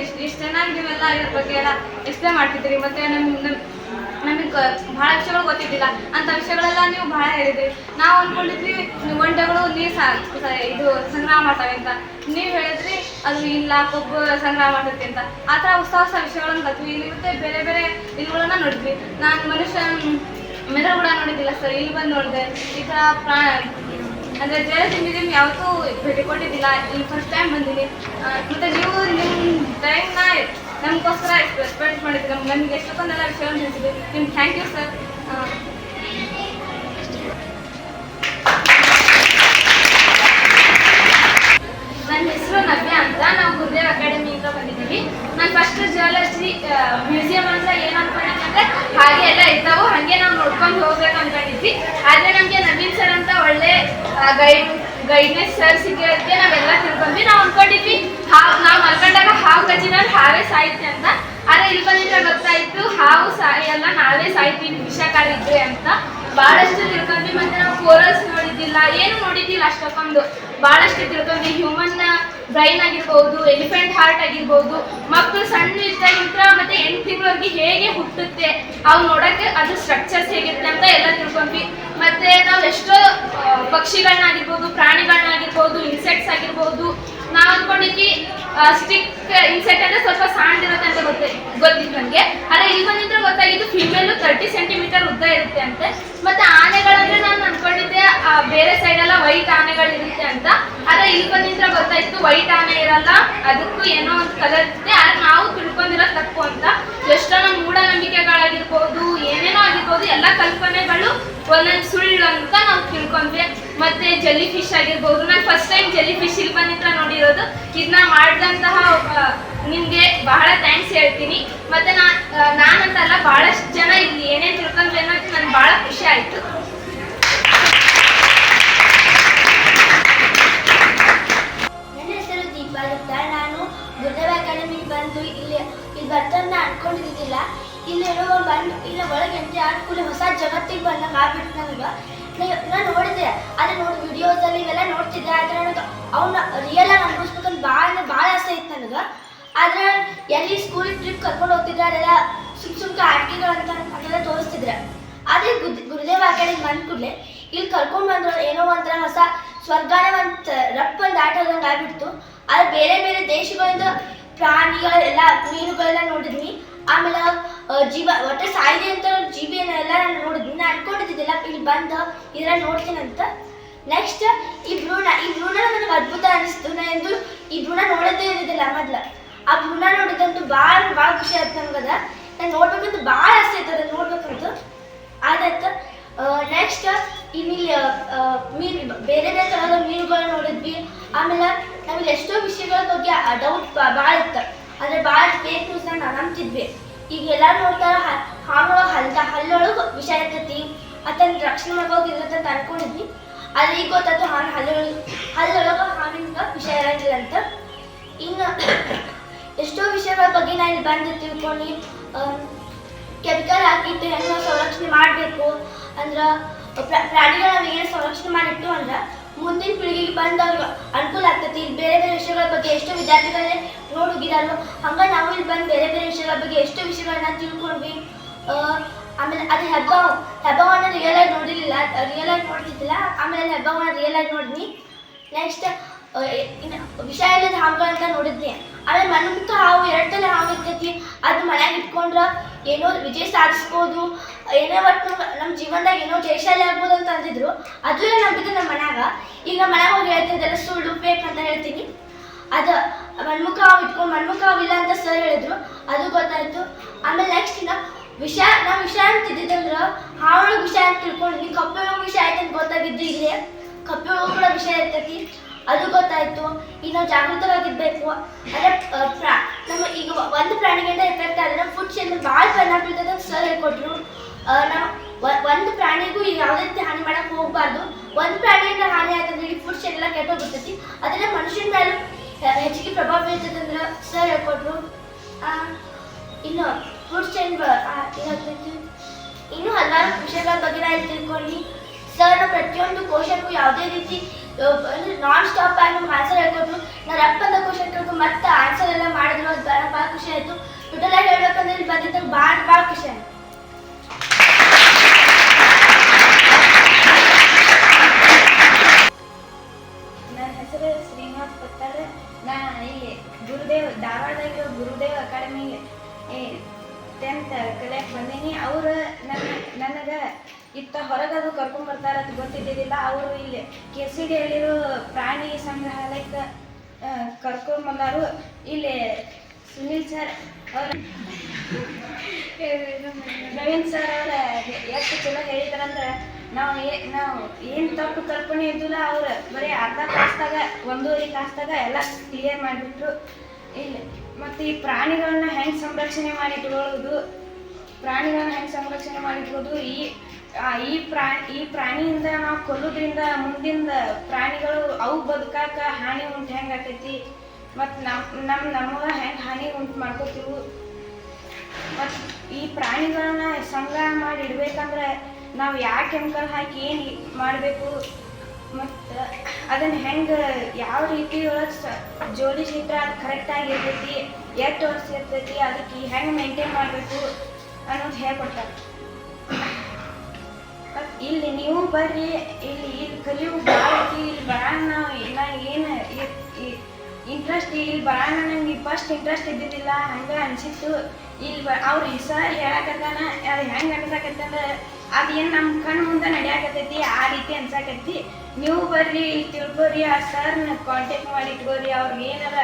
ಎಷ್ಟು ಎಷ್ಟು ಚೆನ್ನಾಗಿ ನೀವೆಲ್ಲ ಇದ್ರ ಬಗ್ಗೆ ಎಲ್ಲ ಎಕ್ಸ್ಪ್ಲೇನ್ ಮಾಡ್ತಿದ್ದೀರಿ. ಮತ್ತು ನಮ್ಮ ನಮ್ಮ ನಮಗೆ ಭಾಳ ವಿಷಯಗಳು ಗೊತ್ತಿದ್ದಿಲ್ಲ. ಅಂತ ವಿಷಯಗಳೆಲ್ಲ ನೀವು ಭಾಳ ಹೇಳಿದ್ರಿ. ನಾವು ಅಂದ್ಕೊಂಡಿದ್ವಿ ಒಂಟೆಗಳು ನೀರು ಇದು ಸಂಗ್ರಹ ಮಾಡ್ತವೆ ಅಂತ. ನೀವು ಹೇಳಿದ್ರಿ, ಅದು ಇಲ್ಲ, ಕೊಬ್ಬು ಸಂಗ್ರಹ ಮಾಡುತ್ತೆ ಅಂತ. ಆ ಥರ ಹೊಸ ಹೊಸ ವಿಷಯಗಳನ್ನು ಕಲ್ತ್ವಿ. ಇಲ್ಲಿ ಮತ್ತೆ ಬೇರೆ ಬೇರೆ ಇವುಗಳನ್ನ ನೋಡಿದ್ವಿ. ನಾನು ಮನುಷ್ಯ ಮೆರ ಕೂಡ ನೋಡಿದ್ದಿಲ್ಲ ಸರ್. ಇಲ್ಲಿ ಬಂದು ನೋಡಿದೆ. ಈ ಥರ ಪ್ರಾ ಅಂದರೆ ಜೇರಸ್ ಮ್ಯೂಸಿಯಂ ಯಾವತ್ತೂ ಭೇಟಿ ಕೊಟ್ಟಿದ್ದಿಲ್ಲ ಈ ಫಸ್ಟ್ ಟೈಮ್ ಆ, ಮತ್ತೆ ನೀವು ನಿಮ್ಮ ಟೈಮ್ನ ನಮಗೋಸ್ಕರ ರೆಸ್ಪೆಕ್ಟ್ ಮಾಡಿದ್ರಿ. ನಮ್ಗೆ ನಮಗೆ ಎಷ್ಟೊಂದೆಲ್ಲ ವಿಷಯ ತಿಳಿಸಿದ್ರಿ ನಿಮ್ಗೆ ಥ್ಯಾಂಕ್ ಯು ಸರ್ ನನ್ನ ಹೆಸರು ನವ್ಯ ಅಂತ. ನಾವು ಗುರುದೇವ್ ಅಕಾಡೆಮಿಯಿಂದ ಬಂದಿದ್ದೀವಿ. ನಾನು ಫಸ್ಟ್ ಜಿಯಾಲಜಿ ಮ್ಯೂಸಿಯಂ ಹಾಗೆ ಎಲ್ಲ ಇರ್ತಾವು ಹಂಗೆ ನಾವು ನೋಡ್ಕೊಂಡು ಹೋಗ್ಬೇಕು ಅನ್ಕೊಂಡಿದ್ವಿ ಆದ್ರೆ ನಮಗೆ ನವೀನ್ ಸರ್ ಅಂತ ಒಳ್ಳೆ ಗೈಡ್ ಗೈಡ್ನೆಸ್ ಸರ್ ಸಿಕ್ಕಿರೋದಕ್ಕೆ ನಾವೆಲ್ಲ ತಿಳ್ಕೊಂಡ್ವಿ. ನಾವು ಅನ್ಕೊಂಡಿದ್ವಿ, ಹಾವು, ನಾವು ಮಲ್ಕೊಂಡಾಗ ಹಾವು ಕಚ್ಚಿದ್ರೆ ಹಾವೇ ಸಾಯುತ್ತೆ ಅಂತ. ಆದ್ರೆ ಇಲ್ಲಿ ಬಂದಿದ್ರೆ ಗೊತ್ತಾಯ್ತು, ಹಾವು ಸಾಯಲ್ಲ, ನಾವೇ ಸಾಯ್ತೀವಿ ವಿಷಕಾರಿದ್ರೆ ಅಂತ. ಬಹಳಷ್ಟು ತಿಳ್ಕೊಂಡ್ವಿ. ಮತ್ತೆ ನಾವು ಕೋರಲ್ಸ್ ನೋಡಿದ್ದಿಲ್ಲ, ಏನು ನೋಡಿದ್ದಿಲ್ಲ ಅಷ್ಟಕ್ಕೊಂದು. ಬಹಳಷ್ಟು ತಿಳ್ಕೊಂಡ್ವಿ. ಹ್ಯೂಮನ್ ಬ್ರೈನ್ ಆಗಿರ್ಬೋದು ಎಲಿಫೆಂಟ್ ಹಾರ್ಟ್ ಆಗಿರ್ಬೋದು ಮಕ್ಕಳು ಸಣ್ಣ ಇದ್ದಾಗಿಂತ ಮತ್ತೆ ಎಂಟು ತಿಂಗಳವರೆಗೆ ಹೇಗೆ ಹುಟ್ಟುತ್ತೆ, ಅವು ನೋಡಕ್ಕೆ ಅದು ಸ್ಟ್ರಕ್ಚರ್ಸ್ ಹೇಗಿರುತ್ತೆ ಅಂತ ಎಲ್ಲ ತಿಳ್ಕೊಂಡ್ವಿ. ಮತ್ತೆ ನಾವು ಎಷ್ಟೋ ಪಕ್ಷಿಗಳನ್ನಾಗಿರ್ಬೋದು ಪ್ರಾಣಿಗಳನ್ನಾಗಿರ್ಬೋದು ಇನ್ಸೆಕ್ಟ್ಸ್ ಆಗಿರ್ಬೋದು ನಾವು ಅನ್ಕೊಂಡಿದ್ವಿ ಸ್ಟಿಕ್ ಇನ್ಸೆಟ್ ಅಂದ್ರೆ ಸ್ವಲ್ಪ ಸಣ್ಣದಿರುತ್ತೆ ಅಂತ ಗೊತ್ತ ಗೊತ್ತಿತ್ತು ನನಗೆ. ಆದ್ರೆ ಇಲ್ಲಿ ಬಂದಿದ್ರೆ ಗೊತ್ತಾಗಿದ್ದು ಫಿಮೇಲು ತರ್ಟಿ ಸೆಂಟಿಮೀಟರ್ ಉದ್ದ ಇರುತ್ತೆ ಅಂತೆ. ಮತ್ತೆ ಆನೆಗಳಂದ್ರೆ ನಾನು ಅನ್ಕೊಂಡಿದ್ದೆ ಬೇರೆ ಸೈಡ್ ಎಲ್ಲ ವೈಟ್ ಆನೆಗಳು ಇರುತ್ತೆ ಅಂತ. ಆದ್ರೆ ಇಲ್ಲಿ ಬಂದಿದ್ರೆ ಗೊತ್ತಾಯ್ತು ವೈಟ್ ಆನೆ ಇರಲ್ಲ, ಅದಕ್ಕೂ ಏನೋ ಒಂದು ಕಲರ್ ಇರುತ್ತೆ. ಆದ್ರೆ ನಾವು ತಿಳ್ಕೊಂಡಿರೋ ತಪ್ಪು ಅಂತ. ಎಷ್ಟೋ ನಮ್ಮ ಮೂಢನಂಬಿಕೆಗಳಾಗಿರ್ಬೋದು, ಏನೇನೋ ಆಗಿರ್ಬೋದು, ಎಲ್ಲ ಕಲ್ಪನೆಗಳು ಒಂದೊಂದು ಸುಳ್ಳು ಅಂತ ನಾವು ತಿಳ್ಕೊಂಡ್ವಿ. ಮತ್ತೆ ಜೆಲ್ಲಿ ಫಿಶ್ ಆಗಿರ್ಬೋದು. ನಾನು ಫಸ್ಟ್ ಟೈಮ್ ಜಲ್ಲಿ ಫಿಶ್ ಇಲ್ಲಿ ಬಂದಿತ್ರ ನೋಡಿರೋದು. ಇದನ್ನ ಮಾಡಿದಂತಹ ನಿಮಗೆ ಬಹಳ ಥ್ಯಾಂಕ್ಸ್ ಹೇಳ್ತೀನಿ. ಮತ್ತೆ ನಾನಂತಲ್ಲ ಬಹಳಷ್ಟು ಜನ ಇಲ್ಲಿ ಏನೇನ್ ತಿಳ್ಕೊಂಡ್ರೆ ಅನ್ನೋದು ನನ್ಗೆ ಬಹಳ ಖುಷಿ ಆಯ್ತು. ನನ್ನ ಹೆಸರು ದೀಪಾ ಅಂತ. ನಾನು ಗುರುದೇವ ಬಂದು ಇಲ್ಲಿ ಇಲ್ಲಿ ಬರ್ತಂತ ಅನ್ಕೊಂಡಿದ್ದಿಲ್ಲ ಇಲ್ಲಿರೋ ಬಂದು, ಇಲ್ಲಿ ಒಳಗೆ ಎಂಟ್ರಿ ಆದ ಹೊಸ ಜಗತ್ತಿಗೆ ಬಂದಂಗೆ ಆಗ್ಬಿಟ್ಟು ನನಗೆ ನಾನು ನೋಡಿದ್ದೆ. ಅದೇ ನೋಡಿ ವಿಡಿಯೋಸಲ್ಲಿ ಇವೆಲ್ಲ ನೋಡ್ತಿದ್ದೆ. ಆದರೆ ನನಗೆ ಅವನ್ನ ರಿಯಲ್ ಆಗಿ ಅನ್ಭವಿಸ್ಬೇಕಂತ ಭಾಳ ಅಂದ್ರೆ ಭಾಳ ಆಸೆ ಇತ್ತು ನನಗೆ. ಆದ್ರೆ ಎಲ್ಲಿ ಸ್ಕೂಲ್ ಟ್ರಿಪ್ ಕರ್ಕೊಂಡು ಹೋಗ್ತಿದ್ರೆ ಅದೆಲ್ಲ ಸುಮ್ ಸುಮ್ಕೆ ಆಟಿಕೆಗಳು ಅಂತ ಅದೆಲ್ಲ ತೋರಿಸ್ತಿದ್ರೆ. ಅದೇ ಗುದ್ ಗುರುದೇವ ಅಕಾಡೆಮಿ ಬಂದ ಕೂಡಲೇ, ಇಲ್ಲಿ ಕರ್ಕೊಂಡು ಬಂದ್ರು ಏನೋ ಒಂಥರ ಹೊಸ ಸ್ವರ್ಗನೇ ಒಂದು ರಪ್ಪ ಒಂದು ಆಟ ಆಗ್ಬಿಡ್ತು. ಆದ್ರೆ ಬೇರೆ ಬೇರೆ ದೇಶಗಳಿಂದ ಪ್ರಾಣಿಗಳೆಲ್ಲ, ಮೀನುಗಳೆಲ್ಲ ನೋಡಿದ್ವಿ. ಆಮೇಲೆ ಜೀವ, ಒಟ್ಟು ಸಾಯಿದೆ ಅಂತ ಜೀವಿಯನ್ನೆಲ್ಲ ನಾನು ನೋಡಿದ್ವಿ ನಾನು ಅನ್ಕೊಂಡಿದ್ದಿಲ್ಲ ಇಲ್ಲಿ ಬಂದು ಇದ್ರ ನೋಡ್ತೀನಂತ ನೆಕ್ಸ್ಟ್ ಈ ಭ್ರೂಣ ಈ ಭ್ರೂಣ ನನಗೆ ಅದ್ಭುತ ಅನಿಸ್ತು. ನಾ ಎಂದು ಈ ಭ್ರೂಣ ನೋಡೋದೇ ಇರೋದಿಲ್ಲ ಮೊದ್ಲು. ಆ ಭ್ರೂಣ ನೋಡಿದಂತೂ ಭಾಳ ಭಾಳ ಖುಷಿ ಆಯ್ತು ನಮ್ಗದ ನಾನು ನೋಡ್ಬೇಕಂತ ಭಾಳ ಆಸೆ ಆಯ್ತು ಅದನ್ನ ನೋಡ್ಬೇಕಂತ. ಆದಾಯ್ತು ನೆಕ್ಸ್ಟ್ ಇಲ್ಲಿ ಮೀನು ಬೇರೆ ಬೇರೆ ಥರದ ಮೀನುಗಳನ್ನ ನೋಡಿದ್ವಿ. ಆಮೇಲೆ ನಮಗೆ ಎಷ್ಟೋ ವಿಷಯಗಳ ಬಗ್ಗೆ ಡೌಟ್ ಭಾಳ ಇತ್ತು ಅಂದರೆ ಭಾಳ ಫೇಕ್ ನ್ಯೂಸ್ನ ನಾವು ನಂಬ್ತಿದ್ವಿ. ಈಗ ಎಲ್ಲ ನೋಡ್ತಾರ ಹಾಂಗಳ ಹಲ್ದ ಹಲ್ಲೊಳಗ ವಿಷ ಇರ್ತೈತಿ. ಅದನ್ನ ರಕ್ಷಣೆ ಮಾಡೋಗಿರುತ್ತೆ ಅಂತ ಅನ್ಕೊಂಡಿದ್ವಿ. ಅಲ್ಲಿ ಗೊತ್ತಾಯ್ತು ಹಾನು ಹಲ್ಲೊಳಗೆ ಹಲ್ಲೊಳಗ ಹಾವಿನ ವಿಷ ಇರಂಗಿಲ್ಲ ಅಂತ. ಇನ್ನು ಎಷ್ಟೋ ವಿಷಯಗಳ ಬಗ್ಗೆ ನಾನು ಇಲ್ಲಿ ಬಂದು ತಿಳ್ಕೊಂಡು ಕೆಮಿಕಲ್ ಹಾಕಿಟ್ಟು ಹೆಂಗ ಸಂರಕ್ಷಣೆ ಮಾಡಬೇಕು ಅಂದ್ರೆ, ಪ್ರ- ಪ್ರಾಣಿಗಳ ಏನು ಸಂರಕ್ಷಣೆ ಮಾಡಿಟ್ಟು ಅಂದ್ರೆ, ಮುಂದಿನ ಪೀಳಿಗೆಗೆ ಬಂದವ್ರ ಅನುಕೂಲ ಆಗ್ತೈತಿ. ಬೇರೆ ಬೇರೆ ವಿಷಯಗಳ ಬಗ್ಗೆ ಎಷ್ಟೋ ವಿದ್ಯಾರ್ಥಿಗಳೇ ನೋಡಿ ಹಂಗ ನಾವು ಇಲ್ಲಿ ಬಂದು ಬೇರೆ ಬೇರೆ ವಿಷಯಗಳ ಬಗ್ಗೆ ಎಷ್ಟು ವಿಷಯಗಳನ್ನ ತಿಳ್ಕೊಂಡ್ವಿ. ಆಮೇಲೆ ಅದು ಹೆಬ್ಬ, ಹೆಬ್ಬವನ್ನ ರಿಯಲ್ ಆಗಿ ನೋಡಿರಲಿಲ್ಲ ರಿಯಲ್ ಆಗಿ ನೋಡ್ತಿದ್ದಿಲ್ಲ. ಆಮೇಲೆ ಹೆಬ್ಬವನ್ನ ರಿಯಲ್ ಆಗಿ ನೋಡಿದ್ವಿ. ನೆಕ್ಸ್ಟ್ ಇನ್ನು ವಿಷ ಇಲ್ಲದ ಹಾವುಗಳಂತ ಅಂತ ನೋಡಿದ್ನಿ ಆಮೇಲೆ ಮನುಮುಖ ಹಾವು ಎರಡು ತಲೆ ಹಾವು ಇರ್ತೈತಿ. ಅದು ಮನ್ಯಾಗ ಇಟ್ಕೊಂಡ್ರ ಏನೋ ವಿಜಯ ಸಾಧಿಸ್ಬೋದು. ಏನೇ ಒಟ್ಟು ನಮ್ಮ ಜೀವನದಾಗ ಏನೋ ಜಯಶಾಲಿ ಆಗ್ಬೋದು ಅಂತ ಅಂದಿದ್ರು. ಅದು ಎಲ್ಲ ನಮ್ಮ ಮನ್ಯಾಗ. ಈಗ ಮನ್ಯಾಗ ಹೋಗಿ ಹೇಳ್ತಿದ್ದೆಲ್ಲ ಸುಳ್ಳು ಬೇಕು ಅಂತ ಹೇಳ್ತೀನಿ. ಅದು ಮನ್ಮುಖ ಹಾವು ಇಟ್ಕೊಂಡು ಮಣ್ಮುಖ ಇಲ್ಲ ಅಂತ ಸರ್ ಹೇಳಿದ್ರು. ಅದು ಗೊತ್ತಾಯ್ತು. ಆಮೇಲೆ ನೆಕ್ಸ್ಟ್ ಇನ್ನ ವಿಷ ನಾವು ವಿಷ ಅಂತಿದ್ದಂದ್ರೆ ಹಾವೊಳಗೆ ವಿಷ ಅಂತ ತಿಳ್ಕೊಂಡಿದ್ವಿ ಕಪ್ಪೊಳಗೆ ವಿಷ ಆಯ್ತು ಅಂತ ಗೊತ್ತಾಗಿದ್ದು ಇಲ್ಲೇ. ಕಪ್ಪೊಳಗೆ ಕೂಡ ವಿಷ ಇರ್ತೈತಿ ಅದು ಗೊತ್ತಾಯ್ತು. ಈಗ ನಾವು ಜಾಗೃತವಾಗಿರ್ಬೇಕು. ಅಂದ್ರೆ ನಮ್ಮ ಈಗ ಒಂದು ಪ್ರಾಣಿಗಿಂತ ಎಫೆಕ್ಟ್ ಆದ್ರೆ ಫುಡ್ ಚೇಂಜ್ ಭಾಳ ಪರಿಣಾಮ ಬೀಳ್ತದೆ ಅಂತ ಸರ್ ಹೇಳ್ಕೊಟ್ರು. ನಾವು ಒಂದು ಪ್ರಾಣಿಗೂ ಯಾವುದೇ ರೀತಿ ಹಾನಿ ಮಾಡಕ್ ಹೋಗ್ಬಾರ್ದು. ಒಂದು ಪ್ರಾಣಿಯಿಂದ ಹಾನಿ ಆಯ್ತಂದ್ರೆ ಇಡೀ ಫುಡ್ ಚೇನ್ ಎಲ್ಲ ಕೆಟ್ಟೋಗ್ಬಿಡ್ತೈತಿ. ಅದನ್ನ ಮನುಷ್ಯನ ಮೇಲೂ ಹೆಚ್ಚಿಗೆ ಪ್ರಭಾವ ಬೀಳ್ತದೆ ಅಂದ್ರೆ ಸರ್ ಹೇಳ್ಕೊಟ್ರು. ಇನ್ನು ಫುಡ್ ಚೈನ್ ಇನ್ನು ಹಲವಾರು ವಿಷಯಗಳ ಬಗ್ಗೆ ನಾನು ತಿಳ್ಕೊಂಡು. ಸರ್ ಪ್ರತಿಯೊಂದು ಕೋಶಕ್ಕೂ ಯಾವುದೇ ರೀತಿ ನಾನ್ ಸ್ಟಾಪ್ ಆಗಿ ನಮ್ಗೆ ಆನ್ಸರ್ ಹೇಳ್ಕೊಟ್ರು. ನಾನು ರಪ್ಪಂದ ಕ್ವಶನ್ ಕೇಳ್ಕೊಂಡು ಮತ್ತೆ ಆನ್ಸರ್ ಎಲ್ಲ ಮಾಡಿದ್ರು. ಅದು ಭಾಳ ಖುಷಿ ಆಯಿತು. ಟೋಟಲ್ ಆಗಿ ಹೇಳ್ಬೇಕಂದ್ರೆ ಇಲ್ಲಿ ಬಂದಿದ್ದಾಗ ಭಾಳ ಭಾಳ ಖುಷಿ ಆಯಿತು. ಹೆಸರು ಶ್ರೀನಿವಾಸ್ ಪತ್ತರ್ ನಾ ಇಲ್ಲಿ ಗುರುದೇವ್ ಧಾರವಾಡದಾಗಿರೋ ಗುರುದೇವ್ ಅಕಾಡೆಮಿ ಟೆಂತ್ ಕಲಿಯಕ್ಕೆ ಬಂದೀನಿ. ಅವರು ನನ್ನ ನನಗೆ ಇತ್ತ ಹೊರಗದು ಕರ್ಕೊಂಡ್ ಬರ್ತಾರ ಅಂತ ಗೊತ್ತಿದ್ದಿದ್ದಿಲ್ಲ. ಅವರು ಇಲ್ಲಿ ಕೆ ಸಿ ಡಿ ಹೇಳಿರೋ ಪ್ರಾಣಿ ಸಂಗ್ರಹಾಲಯಕ್ಕೆ ಕರ್ಕೊಂಡ್ ಬಂದಾರು. ಇಲ್ಲಿ ಸುನೀಲ್ ಸರ್ ಅವ್ರ ನವೀನ್ ಸರ್ ಅವ್ರ ಎಷ್ಟು ಚಲೋ ಹೇಳಿದಾರಂದ್ರೆ ನಾವು ಏ, ನಾವು ಏನು ತಪ್ಪು ಕಲ್ಪನೆ ಇದ್ದಿಲ್ಲ, ಅವ್ರು ಬರೀ ಅರ್ಧ ತಾಸ್ದಾಗ ಒಂದೂವರೆ ತಾಸ್ದಾಗ ಎಲ್ಲ ಕ್ಲಿಯರ್ ಮಾಡಿಬಿಟ್ರು. ಇಲ್ಲ, ಮತ್ತು ಈ ಪ್ರಾಣಿಗಳನ್ನ ಹೆಂಗೆ ಸಂರಕ್ಷಣೆ ಮಾಡಿಟ್ಕೊಳ್ಳೋದು ಪ್ರಾಣಿಗಳನ್ನ ಹೆಂಗೆ ಸಂರಕ್ಷಣೆ ಮಾಡಿಟ್ಬೋದು ಈ ಈ ಪ್ರಾಣಿ ಈ ಪ್ರಾಣಿಯಿಂದ ನಾವು ಕೊಲ್ಲೋದ್ರಿಂದ ಮುಂದಿನ ಪ್ರಾಣಿಗಳು ಅವು ಬದುಕಾಕ ಹಾನಿ ಉಂಟು ಹೆಂಗೆ ಆಕೈತಿ ಮತ್ತು ನಮ್ಮ ನಮ್ಮ ನಮಗೆ ಹೆಂಗೆ ಹಾನಿ ಉಂಟು ಮಾಡ್ಕೋತೀವಿ? ಮತ್ತು ಈ ಪ್ರಾಣಿಗಳನ್ನ ಸಂಗ್ರಹ ಮಾಡಿ ಇಡ್ಬೇಕಂದ್ರೆ ನಾವು ಯಾವ ಕೆಮಿಕಲ್ ಹಾಕಿ ಏನು ಮಾಡಬೇಕು? ಮತ್ತು ಅದನ್ನು ಹೆಂಗೆ, ಯಾವ ರೀತಿ ಒಳಗೆ ಜೋಡಿಸಿಟ್ರೆ ಅದು ಕರೆಕ್ಟಾಗಿ ಇರ್ತೈತಿ, ಎಷ್ಟು ವರ್ಷ ಇರ್ತೈತಿ, ಅದಕ್ಕೆ ಹೆಂಗೆ ಮೇಂಟೈನ್ ಮಾಡಬೇಕು ಅನ್ನೋದು ಹೇಳ್ಕೊಡ್ತಾರೆ ಇಲ್ಲಿ ನೀವು ಬರ್ರಿ, ಇಲ್ಲಿ ಇಲ್ಲಿ ಕಲಿಯು ಭಾಳ ಇಲ್ಲಿ ಬರೋಣ ನಾವು ನಾ ಏನು ಇಂಟ್ರೆಸ್ಟ್ ಇಲ್ಲಿ ಬರೋಣ ನಂಗೆ ಫಸ್ಟ್ ಇಂಟ್ರೆಸ್ಟ್ ಇದ್ದಿದ್ದಿಲ್ಲ, ಹಂಗೆ ಅನಿಸಿತ್ತು. ಇಲ್ಲಿ ಅವ್ರು ಈ ಸರ್ ಹೇಳಕತ್ತಾನ, ಅದು ಹೆಂಗೆ ಅನ್ಸಕತ್ತಂದ್ರೆ ಅದು ಏನು ನಮ್ಮ ಕಣ್ಣು ಮುಂದೆ ನಡೆಯಾಕತ್ತೈತಿ, ಆ ರೀತಿ ಅನ್ಸಾಕತ್ತಿ. ನೀವು ಬರ್ರಿ, ಇಲ್ಲಿ ತಿಳ್ಕೊರಿ, ಆ ಸರ್ನ ಕಾಂಟ್ಯಾಕ್ಟ್ ಮಾಡಿ ಇಟ್ಕೋರಿ, ಅವ್ರಿಗೆ ಏನಾರ,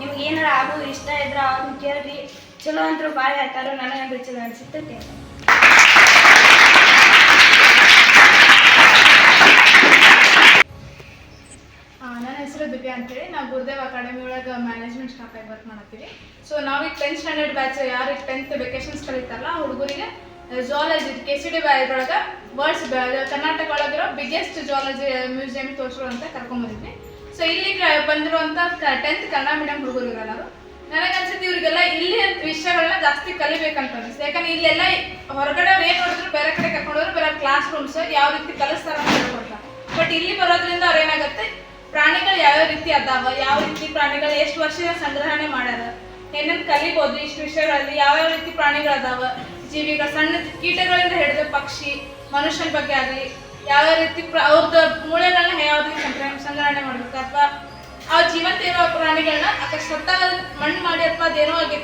ನಿಮ್ಗೆ ಏನಾರ ಆಗೋ ಇಷ್ಟ ಇದ್ರ ಅವ್ರನ್ನ ಕೇಳ್ರಿ. ಚಲೋ ಅಂತರೂ ಭಾಳ ಹೇಳ್ತಾರೋ ನನಗಂತೂ ಚಲೋ ಅನ್ಸುತ್ತೆ ನನ್ನ ಹೆಸರು ದಿವ್ಯಾ ಅಂತೇಳಿ. ನಾವು ಗುರುದೇವ್ ಅಕಾಡೆಮಿ ಒಳಗೆ ಮ್ಯಾನೇಜ್ಮೆಂಟ್ ಸ್ಟಾಫ್ ಆಗಿ ವರ್ಕ್ ಮಾಡತ್ತೀವಿ. ಸೊ ನಾವೀಗ ಟೆಂತ್ ಸ್ಟ್ಯಾಂಡರ್ಡ್ ಬ್ಯಾಚ್ ಯಾರಿಗೆ ಟೆಂತ್ ವೆಕೇಶನ್ಸ್ ಕಲಿತಾರಲ್ಲ ಆ ಹುಡುಗರಿಗೆ ಝುವಾಲಜಿ ಕೆ ಸಿ ಡಿ ಒಳಗೆ ವರ್ಡ್ಸ್ ಕರ್ನಾಟಕ ಒಳಗಿರೋ ಬಿಗ್ಗೆಸ್ಟ್ ಜೋಲಜಿ ಮ್ಯೂಸಿಯಂ ತೋರಿಸೋ ಅಂತ ಕರ್ಕೊಂಬಂದಿದ್ವಿ ಸೊ ಇಲ್ಲಿ ಬಂದಿರುವಂಥ ಟೆಂತ್ ಕನ್ನಡ ಮೀಡಿಯಂ ಹುಡುಗರು ಇರೋರು ನನಗನ್ಸುತ್ತೆ ಇವರಿಗೆಲ್ಲ ಇಲ್ಲಿ ವಿಷಯಗಳನ್ನ ಜಾಸ್ತಿ ಕಲಿಬೇಕಂತ ಅನಿಸ್ತು ಯಾಕಂದ್ರೆ ಇಲ್ಲೆಲ್ಲ ಹೊರಗಡೆ ಏನು ನೋಡಿದ್ರು ಬೇರೆ ಕಡೆ ಕರ್ಕೊಂಡು ಹೋದ್ರೆ ಬೇರೆ ಕ್ಲಾಸ್ ರೂಮ್ಸ್ ಯಾವ ರೀತಿ ಕಲಿಸ್ತಾರ ಅಂತ ಹೇಳ್ಕೊಡ್ತಾರೆ. ಬಟ್ ಇಲ್ಲಿ ಬರೋದ್ರಿಂದ ಅವ್ರು ಏನಾಗುತ್ತೆ, ಪ್ರಾಣಿಗಳು ಯಾವ್ಯಾವ ರೀತಿ ಅದಾವ, ಯಾವ ರೀತಿ ಪ್ರಾಣಿಗಳು ಎಷ್ಟು ವರ್ಷದ ಸಂಗ್ರಹಣೆ ಮಾಡ್ಯಾರ, ಏನೇನು ಕಲಿಬೋದು, ಇಷ್ಟು ವಿಷಯಗಳಲ್ಲಿ ಯಾವ್ಯಾವ ರೀತಿ ಪ್ರಾಣಿಗಳು ಅದಾವ ಜೀವಿಗಳು ಸಣ್ಣ ಕೀಟಗಳಿಂದ ಹಿಡಿದು ಪಕ್ಷಿ, ಮನುಷ್ಯನ ಬಗ್ಗೆ ಆಗಲಿ, ಯಾವ ರೀತಿ ಪ್ರ ಅವ್ರದ್ದು ಮೂಳೆಗಳನ್ನ ಯಾವ ರೀತಿ ಸಂಗ್ರಹಣೆ ಮಾಡಬೇಕು ಅಥವಾ ಆ ಜೀವಂತ ಇರೋ ಪ್ರಾಣಿಗಳನ್ನ ಅಕಸ್ಮಾತ್ ಮಣ್ಣು ಮಾಡಿ ಅಥವಾ ಅದೇನೋ ಆಗಿ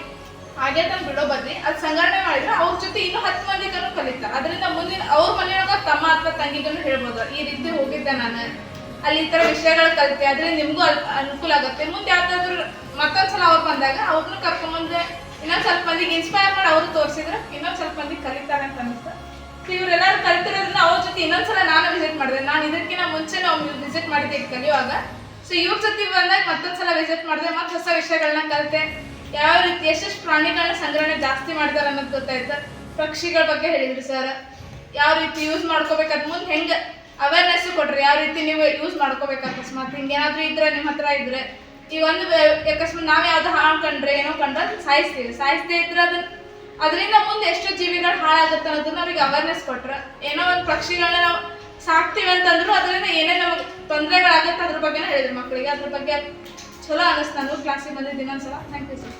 ಹಾಗೆ ತಂದು ಬಿಡೋ ಬದ್ಲಿ ಅದು ಸಂಗ್ರಹಣೆ ಮಾಡಿದ್ರೆ ಅವ್ರ ಜೊತೆ ಇನ್ನೂ ಹತ್ತು ಮಂದಿಗೂ ಕಲಿತಾರೆ ಅದರಿಂದ ಮುಂದಿನ ಅವ್ರ ಮನೆಯೊಳಗ ತಮ್ಮ ಅಥವಾ ತಂಗಿಗೂ ಹೇಳ್ಬೋದು, ಈ ರೀತಿ ಹೋಗಿದ್ದೆ ನಾನು. ಅಲ್ಲಿ ಈ ಥರ ವಿಷಯಗಳು ಕಲಿತೆ ಅದರಿಂದ ನಿಮಗೂ ಅನುಕೂಲ ಆಗುತ್ತೆ. ಮುಂದೆ ಯಾವ್ದಾದ್ರು ಮತ್ತೊಂದ್ಸಲ ಅವ್ರು ಬಂದಾಗ ಅವ್ರನ್ನೂ ಕರ್ಕೊಂಬಂದ್ರೆ ಇನ್ನೊಂದು ಸ್ವಲ್ಪ ಮಂದಿಗೆ ಇನ್ಸ್ಪೈರ್ ಮಾಡಿ ಅವರು ತೋರಿಸಿದ್ರು ಇನ್ನೊಂದು ಸ್ವಲ್ಪ ಮಂದಿ ಕಲಿತಾರೆ ಅಂತ ಅನಿಸ್ತು ಸೊ ಇವರೆಲ್ಲರೂ ಕಲಿತಿರೋದ್ರಿಂದ ಅವ್ರ ಜೊತೆ ಇನ್ನೊಂದ್ಸಲ ನಾನು ವಿಸಿಟ್ ಮಾಡಿದೆ. ನಾನು ಇದಕ್ಕಿಂತ ಮುಂಚೆ ನಾವು ವಿಸಿಟ್ ಮಾಡಿದ್ದೆ ಕಲಿಯುವಾಗ ಸೊ ಇವ್ರ ಜೊತೆ ಬಂದಾಗ ಮತ್ತೊಂದ್ಸಲ ವಿಸಿಟ್ ಮಾಡಿದೆ. ಮತ್ತೆ ಹೊಸ ವಿಷಯಗಳನ್ನ ಕಲಿತೆ. ಯಾವ ರೀತಿ ಎಷ್ಟೆಷ್ಟು ಪ್ರಾಣಿಗಳನ್ನ ಸಂಗ್ರಹಣೆ ಜಾಸ್ತಿ ಮಾಡ್ತಾರೆ ಅನ್ನೋದು ಗೊತ್ತಾಯ್ತು? ಪಕ್ಷಿಗಳ ಬಗ್ಗೆ ಹೇಳಿದ್ರು ಸರ್ ಯಾವ ರೀತಿ ಯೂಸ್ ಮಾಡ್ಕೋಬೇಕಾದ್ ಮುಂದೆ ಹೆಂಗೆ ಅವೇರ್ನೆಸ್ ಕೊಟ್ರಿ ಯಾವ ರೀತಿ ನೀವು ಯೂಸ್ ಮಾಡ್ಕೋಬೇಕು ಅಕಸ್ಮಾತ್. ಹಿಂಗೇನಾದ್ರೂ ಇದ್ರೆ ನಿಮ್ಮ ಹತ್ರ ಇದ್ರೆ. ಈಗ ಒಂದು ಅಕಸ್ಮಾತ್ ನಾವು ಯಾವ್ದು ಹಾಳು ಕಂಡ್ರೆ ಏನೋ ಕಂಡ್ರೆ ಅದನ್ನ ಸಾಯಿಸ್ತೀವಿ. ಸಾಯಿಸ್ದೇ ಇದ್ರೆ ಅದನ್ನ ಅದರಿಂದ ಮುಂದೆ ಎಷ್ಟು ಜೀವಿಗಳು ಹಾಳಾಗುತ್ತೆ ಅನ್ನೋದನ್ನ ಅವ್ರಿಗೆ ಅವೇರ್ನೆಸ್ ಕೊಟ್ರೆ. ಏನೋ ಒಂದು ಪಕ್ಷಿಗಳನ್ನ ನಾವು ಸಾಕ್ತೀವಿ ಅಂತಂದ್ರು ಅದರಿಂದ ಏನೇ ನಮಗೆ ತೊಂದರೆಗಳಾಗುತ್ತೆ ಅದ್ರ ಬಗ್ಗೆನೂ ಹೇಳಿದ್ರು ಮಕ್ಕಳಿಗೆ ಅದ್ರ ಬಗ್ಗೆ ಚಲೋ ಅನ್ನಿಸ್ತು ನಾನು ಕ್ಲಾಸಿಗೆ ಬಂದಿದ್ದೀನಿ ಒಂದ್ಸಲ ಥ್ಯಾಂಕ್ ಯು ಸರ್